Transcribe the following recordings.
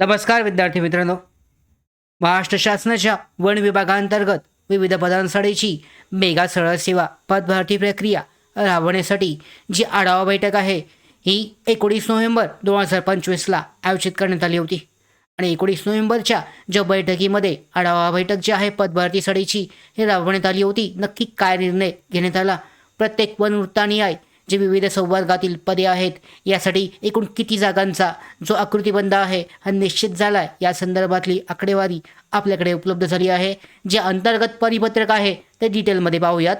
नमस्कार विद्यार्थी मित्रांनो. महाराष्ट्र शासनाच्या वन विभागांतर्गत विविध पदांसाठीची मेगा सरळ सेवा पदभरती प्रक्रिया राबवण्यासाठी जी आढावा बैठक आहे ही एकोणीस नोव्हेंबर दोन हजार पंचवीसला आयोजित करण्यात आली होती. आणि एकोणीस नोव्हेंबरच्या ज्या बैठकीमध्ये आढावा बैठक जी आहे पदभरतीसाठीची ही राबवण्यात आली होती नक्की काय निर्णय घेण्यात आला? प्रत्येक वनवृत्तानुयायी जे विविध संवर्गातील पदे आहेत यासाठी एकूण किती जागांचा जो आकृतीबंध आहे हा निश्चित झाला आहे. या संदर्भातली आकडेवारी आपल्याकडे उपलब्ध झाली आहे. जे अंतर्गत परिपत्रक आहे ते डिटेलमध्ये पाहूयात.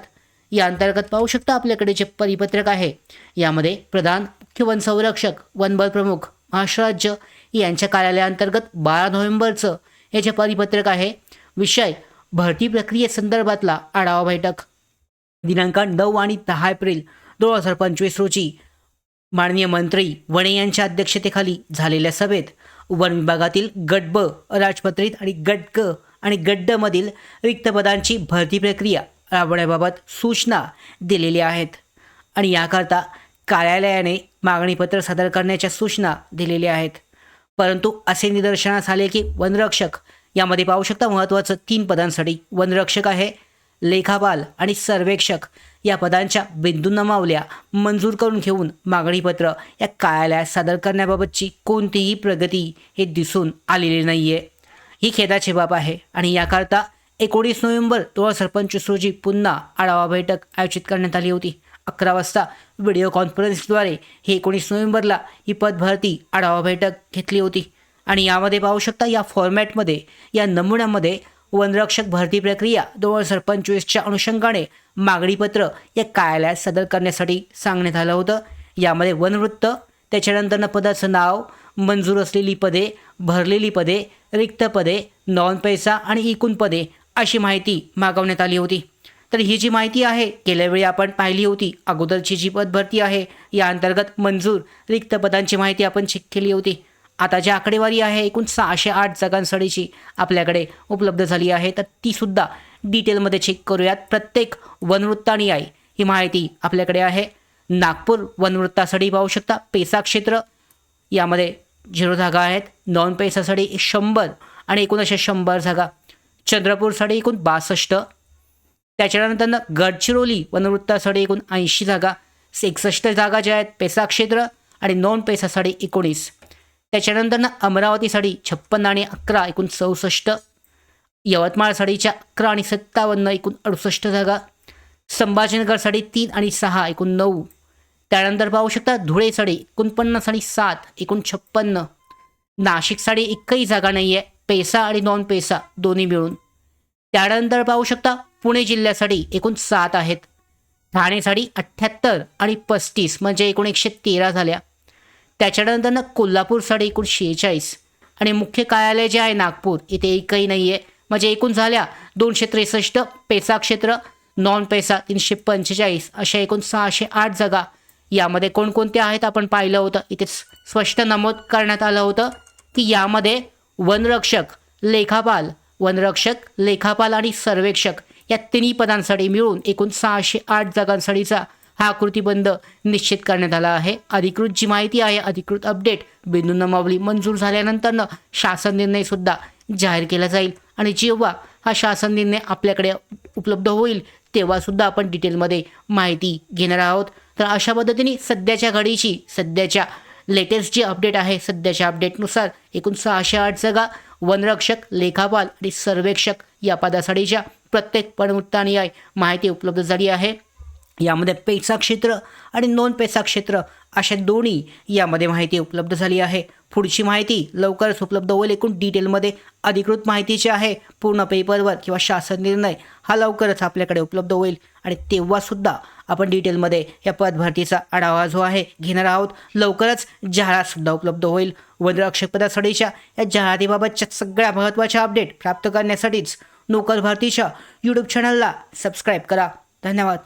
या अंतर्गत पाहू शकता आपल्याकडे जे परिपत्रक आहे यामध्ये प्रधान मुख्य वन संरक्षक वनबल प्रमुख महाराष्ट्र राज्य यांच्या कार्यालयाअंतर्गत बारा नोव्हेंबरचं हे जे परिपत्रक आहे विषय भरती प्रक्रियेसंदर्भातला आढावा बैठक. दिनांक नऊ आणि दहा एप्रिल दोन हजार पंचवीस रोजी माननीय मंत्री वणे यांच्या अध्यक्षतेखाली झालेल्या सभेत वन विभागातील गट ब राजपत्रित आणि गट क आणि गड्डमधील रिक्त पदांची भरती प्रक्रिया राबवण्याबाबत सूचना दिलेल्या आहेत. आणि याकरता कार्यालयाने मागणीपत्र सादर करण्याच्या सूचना दिलेल्या आहेत. परंतु असे निदर्शनास आले की वनरक्षक यामध्ये पाहू शकता महत्त्वाचं तीन पदांसाठी वनरक्षक आहे लेखापाल आणि सर्वेक्षक या पदांच्या बिंदूंना मावल्या मंजूर करून घेऊन मागणीपत्र या कार्यालयात सादर करण्याबाबतची कोणतीही प्रगती हे दिसून आलेली नाही आहे ही खेदाची बाब आहे आणि याकरता एकोणीस नोव्हेंबर दोन हजार पंचवीस रोजी पुन्हा आढावा बैठक आयोजित करण्यात आली होती. अकरा वाजता व्हिडिओ कॉन्फरन्सद्वारे ही एकोणीस नोव्हेंबरला ही पदभरती आढावा बैठक घेतली होती. आणि यामध्ये पाहू शकता या फॉर्मॅटमध्ये या नमुन्यामध्ये वनरक्षक भरती प्रक्रिया दोन हजार पंचवीसच्या अनुषंगाने मागणीपत्र या कार्यालयात सादर करण्यासाठी सांगण्यात आलं होतं. यामध्ये वनवृत्त त्याच्यानंतरनं पदाचं नाव मंजूर असलेली पदे भरलेली पदे रिक्त पदे नॉन पैसा आणि एकूण पदे अशी माहिती मागवण्यात आली होती. तर ही जी माहिती आहे गेल्या वेळी आपण पाहिली होती. अगोदरची जी पद भरती आहे या अंतर्गत मंजूर रिक्त पदांची माहिती आपण चेक केली होती. आता जी आकडेवारी आहे एकूण सहाशे आठ जागांसाठीची आपल्याकडे उपलब्ध झाली आहे तर तीसुद्धा डिटेलमध्ये चेक करूयात. प्रत्येक वनवृत्तानुयायी ही माहिती आपल्याकडे आहे. नागपूर वनवृत्तासाठी पाहू शकता. पेसा क्षेत्र यामध्ये झिरो जागा आहेत. नॉन पेसासाठी शंभर आणि एकूण शंभर जागा. चंद्रपूरसाठी एकूण बासष्ट. त्याच्यानंतर गडचिरोली वनवृत्तासाठी एकूण ऐंशी जागा. एकसष्ट जागा ज्या आहेत पेसा क्षेत्र आणि नॉन पेसासाठी एकोणीस. त्याच्यानंतर अमरावतीसाठी छप्पन्न आणि अकरा एकूण चौसष्ट यवतमाळसाठीच्या अकरा आणि सत्तावन्न एकूण अडुसष्ट जागा संभाजीनगरसाठी तीन आणि सहा एकूण नऊ. त्यानंतर पाहू शकता धुळेसाठी एकोणपन्नास आणि सात एकूण छप्पन्न नाशिकसाठी एकही जागा नाही आहे पेसा आणि नॉन पेसा दोन्ही मिळून. त्यानंतर पाहू शकता पुणे जिल्ह्यासाठी एकूण सात आहेत. ठाणेसाठी अठ्ठ्याहत्तर आणि पस्तीस म्हणजे एकूण एकशे तेरा झाल्या. त्याच्यानंतर ना कोल्हापूर कोल्हापूरसाठी एकूण शेहेचाळीस. आणि मुख्य कार्यालय जे आहे नागपूर इथे एकही नाही आहे म्हणजे एकूण झाल्या दोनशे त्रेसष्ट पेसा क्षेत्र नॉन पेसा तीनशे पंचेचाळीस अशा एकूण सहाशे आठ जागा. यामध्ये कोणकोणत्या आहेत आपण पाहिलं होतं? इथे स्पष्ट नमूद करण्यात आलं होतं की यामध्ये वनरक्षक लेखापाल वनरक्षक लेखापाल आणि सर्वेक्षक या तिन्ही पदांसाठी मिळून एकूण सहाशे आठ जागांसाठीचा हा आकृतीबंध निश्चित करण्यात आला आहे. अधिकृत जी माहिती आहे अधिकृत अपडेट बिंदू नमावली मंजूर झाल्यानंतरनं शासन निर्णयसुद्धा जाहीर केला जाईल. आणि जेव्हा हा शासन निर्णय आपल्याकडे उपलब्ध होईल तेव्हासुद्धा आपण डिटेलमध्ये माहिती घेणार आहोत. तर अशा पद्धतीने सध्याच्या घडीची सध्याच्या लेटेस्ट जी अपडेट आहे सध्याच्या अपडेटनुसार एकूण सहाशे आठ जागा वनरक्षक लेखापाल आणि सर्वेक्षक या पदासाठीच्या प्रत्येक पणमुक्तानुयायी माहिती उपलब्ध झाली आहे. यामध्ये पैसा क्षेत्र आणि नॉन पैसा क्षेत्र अशा दोन्ही यामध्ये माहिती उपलब्ध झाली आहे. पुढची माहिती लवकरच उपलब्ध होईल. एकूण डिटेलमध्ये अधिकृत माहितीची आहे. पूर्ण पेपरवर किंवा शासन निर्णय हा लवकरच आपल्याकडे उपलब्ध होईल. आणि तेव्हासुद्धा आपण डिटेलमध्ये या पदभरतीचा आढावा जो आहे घेणार आहोत. लवकरच जाहिरातसुद्धा उपलब्ध होईल. वनरक्षक या जाहिरातीबाबतच्या सगळ्या महत्त्वाच्या अपडेट प्राप्त करण्यासाठीच नोकर भारतीच्या यूट्यूब चॅनलला सबस्क्राईब करा. धन्यवाद.